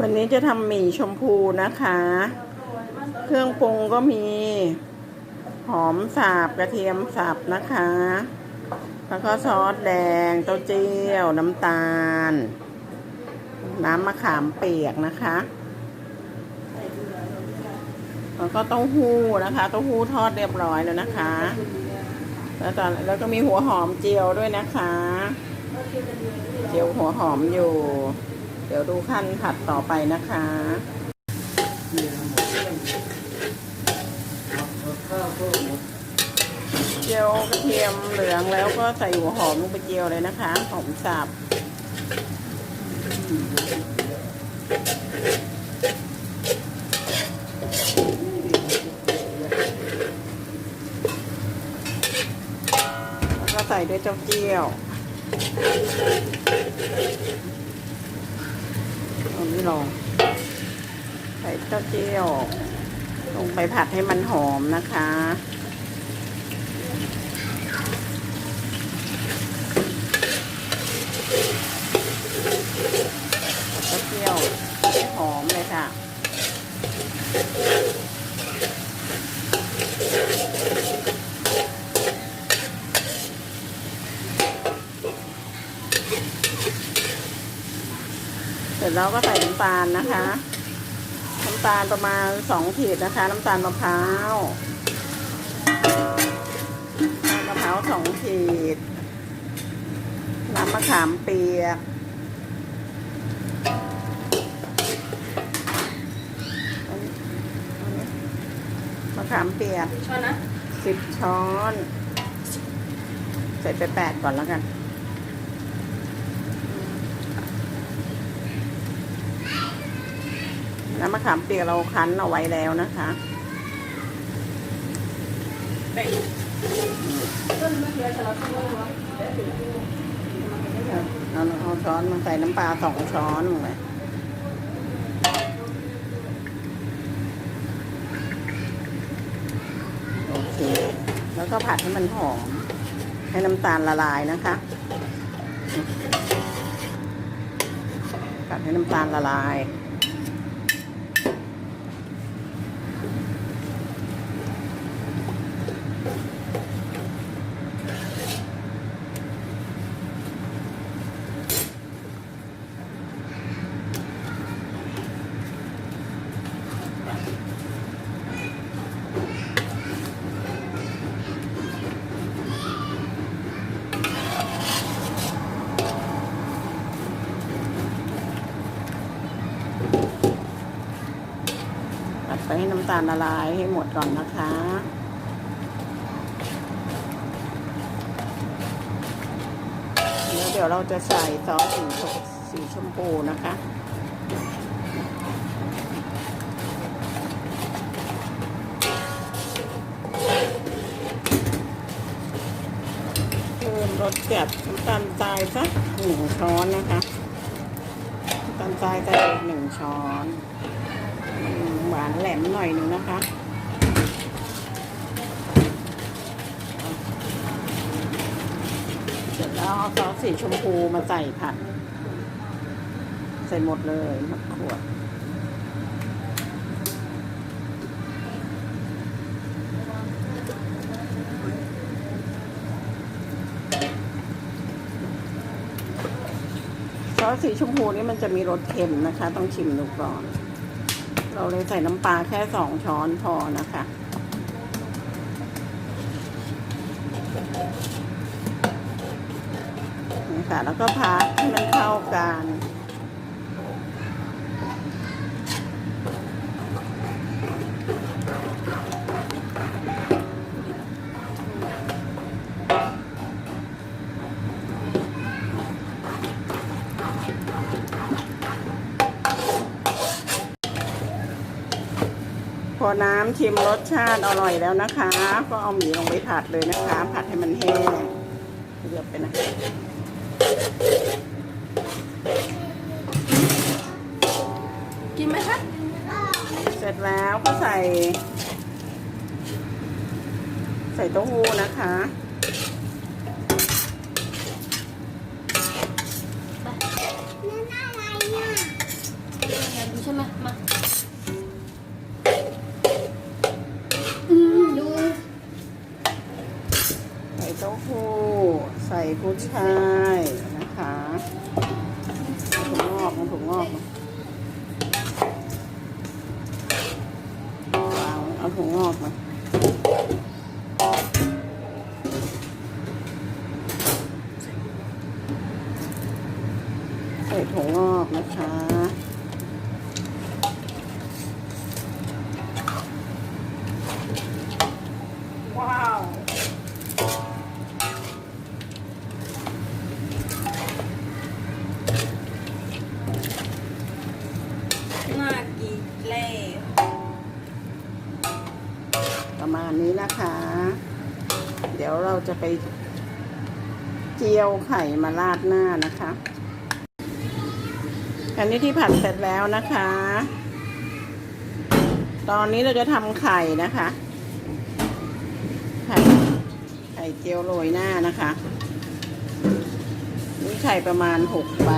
วันนี้จะทำหมี่ชมพูนะคะ เครื่องปรุงก็มี หอมสับกระเทียมสับนะคะ แล้วก็ซอสแดง เต้าเจี้ยว น้ำตาล น้ำมะขามเปียกนะคะ แล้วก็เต้าหู้นะคะ เต้าหู้ทอดเรียบร้อยแล้วนะคะ แล้วตอนแล้วก็มีหัวหอมเจียวด้วยนะคะ เจียวหัวหอมอยู่ เดี๋ยวดูขั้นผัดต่อไปนะคะเจียวกระเทียมเหลืองแล้วก็ใส่หัวหอมลงไปเจียวเลยนะคะ หอมสับแล้วก็ใส่ด้วยเจ้าเจียว เอานี่ลงใส่เต้าเจี้ยวลงไปผัดให้มันหอมนะคะเต้าเจี้ยวให้หอม เลยค่ะเสร็จแล้วก็ใส่น้ำตาลนะคะ น้ำตาลประมาณสองขีดนะคะ น้ำตาลมะพร้าวน้ำมะพร้าวสองขีด น้ำมะขามเปียกอันนี้อันนี้มะขามเปียกช้อนนะสิบช้อน ใส่ไปแปดก่อนแล้วกัน น้ำมะขามเปียกเราคั้นเอาไว้แล้วนะคะแบ่งต้นมะเขือสลัดตัวหัวเดี๋ยวถึงเอาเอาช้อนมาใส่น้ำปลาสองช้อนลงไปโอเค แล้วก็ผัดให้มันหอม ให้น้ำตาลละลายนะคะ ผัดให้น้ำตาลละลาย ไปให้น้ำตาลละลายให้หมดก่อนนะคะแล้วเดี๋ยวเราจะใส่ซอสสีชมสีชมพูนะคะเพิ่มรสจัดน้ำตาลทรายสักหนึ่งช้อนนะคะน้ำตาลทรายใส่หนึ่งช้อน วานแหลมหน่อยหนึ่งนะคะเสร็จแล้วเอาซอสสีชมพูมาใส่ผัด ใส่หมดเลยหมดขวดซอสสีชมพูนี่มันจะมีรสเค็มนะคะ ต้องชิมดูก่อน เราเลยใส่น้ำปลาแค่สองช้อนพอนะคะนี่ค่ะแล้วก็พักให้มันเข้ากัน อน้ำชิมรสชาติอร่อยแล้วนะคะ ก็เอาหมี่ลงไปผัดเลยนะคะ ผัดให้มันแห้งเลือกไปนะกินไหมคะ เสร็จแล้วก็ใส่ ใส่เต้าหู้นะคะนั่นอะไรอะใช่ไหมมา ใส่กุ้ยช่ายนะคะถั่วงอกมาถั่วงอกมาวาเอาถั่วงอกมาใส่ถั่วงอกนะคะ นี้นะคะ เดี๋ยวเราจะไปเจียวไข่มาราดหน้านะคะ อันนี้ที่ผัดเสร็จแล้วนะคะ ตอนนี้เราจะทำไข่นะคะ ไข่ไข่เจียวโรยหน้านะคะ นี่ไข่ประมาณหกใบ